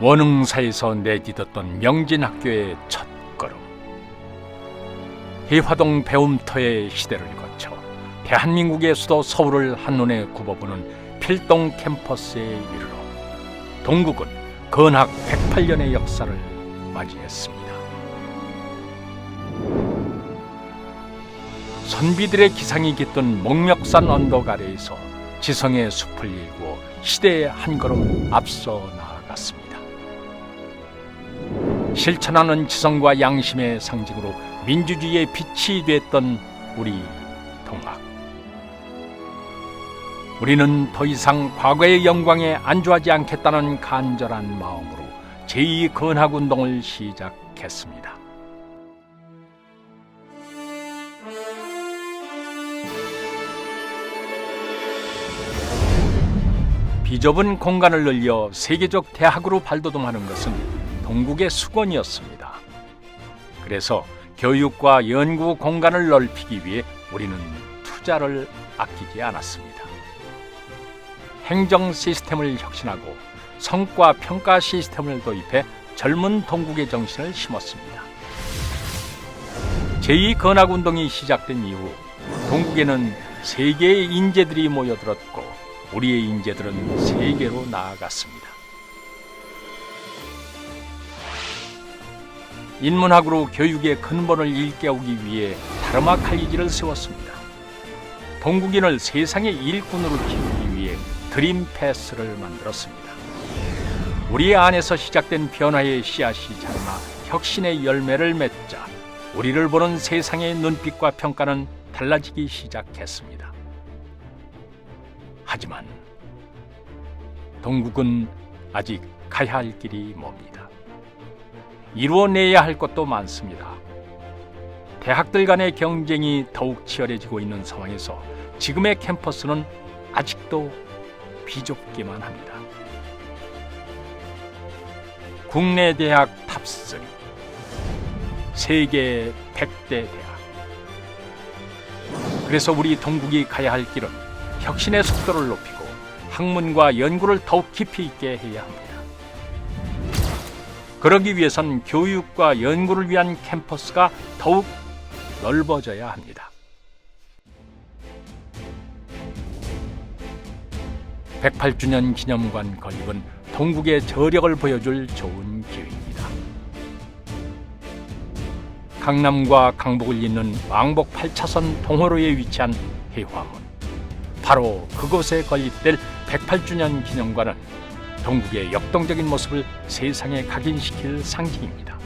원흥사에서 내딛었던 명진학교의 첫 걸음 해화동 배움터의 시대를 거쳐 대한민국의 수도 서울을 한눈에 굽어보는 필동 캠퍼스에 이르러 동국은 건학 108년의 역사를 맞이했습니다. 선비들의 기상이 깃든 목멱산 언덕 아래에서 지성의 숲을 일구어 시대의 한 걸음 앞서 나아갔습니다. 실천하는 지성과 양심의 상징으로 민주주의의 빛이 됐던 우리 동학. 우리는 더 이상 과거의 영광에 안주하지 않겠다는 간절한 마음으로 제2 건학운동을 시작했습니다. 비좁은 공간을 늘려 세계적 대학으로 발돋움하는 것은 동국의 수건이었습니다. 그래서 교육과 연구 공간을 넓히기 위해 우리는 투자를 아끼지 않았습니다. 행정 시스템을 혁신하고 성과 평가 시스템을 도입해 젊은 동국의 정신을 심었습니다. 제2 건학운동이 시작된 이후 동국에는 세계의 인재들이 모여들었고 우리의 인재들은 세계로 나아갔습니다. 인문학으로 교육의 근본을 일깨우기 위해 다르마 칼리지를 세웠습니다. 동국인을 세상의 일꾼으로 키우기 위해 드림 패스를 만들었습니다. 우리 안에서 시작된 변화의 씨앗이 자라나 혁신의 열매를 맺자 우리를 보는 세상의 눈빛과 평가는 달라지기 시작했습니다. 하지만 동국은 아직 가야 할 길이 멉니다. 이루어내야 할 것도 많습니다. 대학들 간의 경쟁이 더욱 치열해지고 있는 상황에서 지금의 캠퍼스는 아직도 비좁기만 합니다. 국내 대학 탑3 세계 100대 대학 그래서 우리 동국이 가야 할 길은 혁신의 속도를 높이고 학문과 연구를 더욱 깊이 있게 해야 합니다. 그러기 위해선 교육과 연구를 위한 캠퍼스가 더욱 넓어져야 합니다. 108주년 기념관 건립은 동국의 저력을 보여줄 좋은 기회입니다. 강남과 강북을 잇는 왕복 8차선 동호로에 위치한 해화문. 바로 그곳에 건립될 108주년 기념관은 동국의 역동적인 모습을 세상에 각인시킬 상징입니다.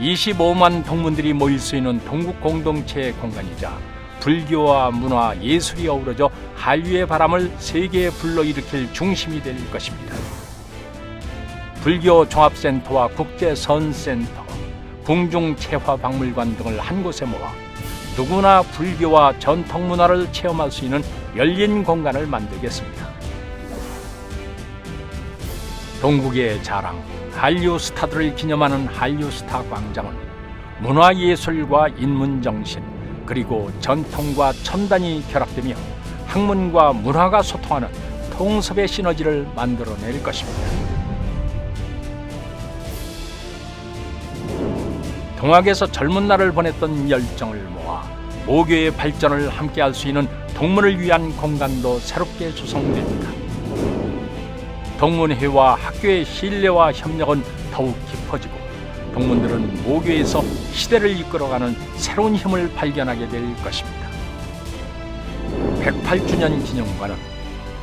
25만 동문들이 모일 수 있는 동국 공동체의 공간이자 불교와 문화, 예술이 어우러져 한류의 바람을 세계에 불러일으킬 중심이 될 것입니다. 불교 종합센터와 국제선센터, 궁중체화박물관 등을 한 곳에 모아 누구나 불교와 전통 문화를 체험할 수 있는 열린 공간을 만들겠습니다. 동국의 자랑, 한류 스타들을 기념하는 한류 스타 광장은 문화예술과 인문정신, 그리고 전통과 첨단이 결합되며 학문과 문화가 소통하는 통섭의 시너지를 만들어낼 것입니다. 동학에서 젊은 날을 보냈던 열정을 모아 모교의 발전을 함께할 수 있는 동문을 위한 공간도 새롭게 조성됩니다. 동문회와 학교의 신뢰와 협력은 더욱 깊어지고 동문들은 모교에서 시대를 이끌어가는 새로운 힘을 발견하게 될 것입니다. 108주년 기념관은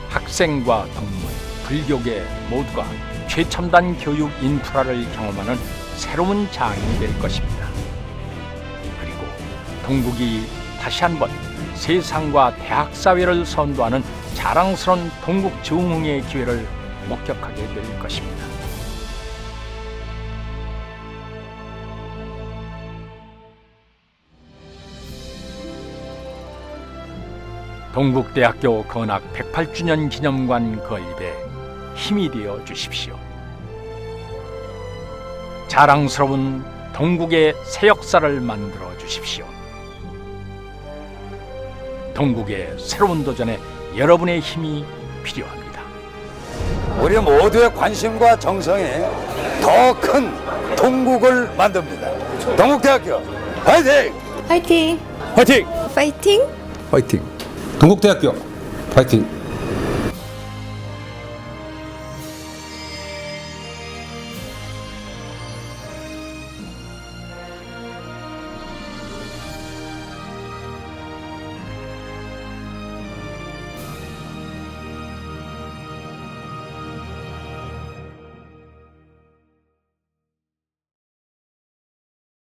학생과 동문, 불교계 모두가 최첨단 교육 인프라를 경험하는 새로운 장이 될 것입니다. 그리고 동국이 다시 한번 세상과 대학 사회를 선도하는 자랑스러운 동국 증흥의 기회를 목격하게 될 것입니다. 동국대학교 건학 108주년 기념관 건립에 힘이 되어 주십시오. 자랑스러운 동국의 새 역사를 만들어 주십시오. 동국의 새로운 도전에 여러분의 힘이 필요합니다. 우리 모두의 관심과 정성이 더 큰 동국을 만듭니다. 동국대학교 화이팅! 화이팅! 화이팅! 파이팅! 화이팅! 동국대학교 화이팅!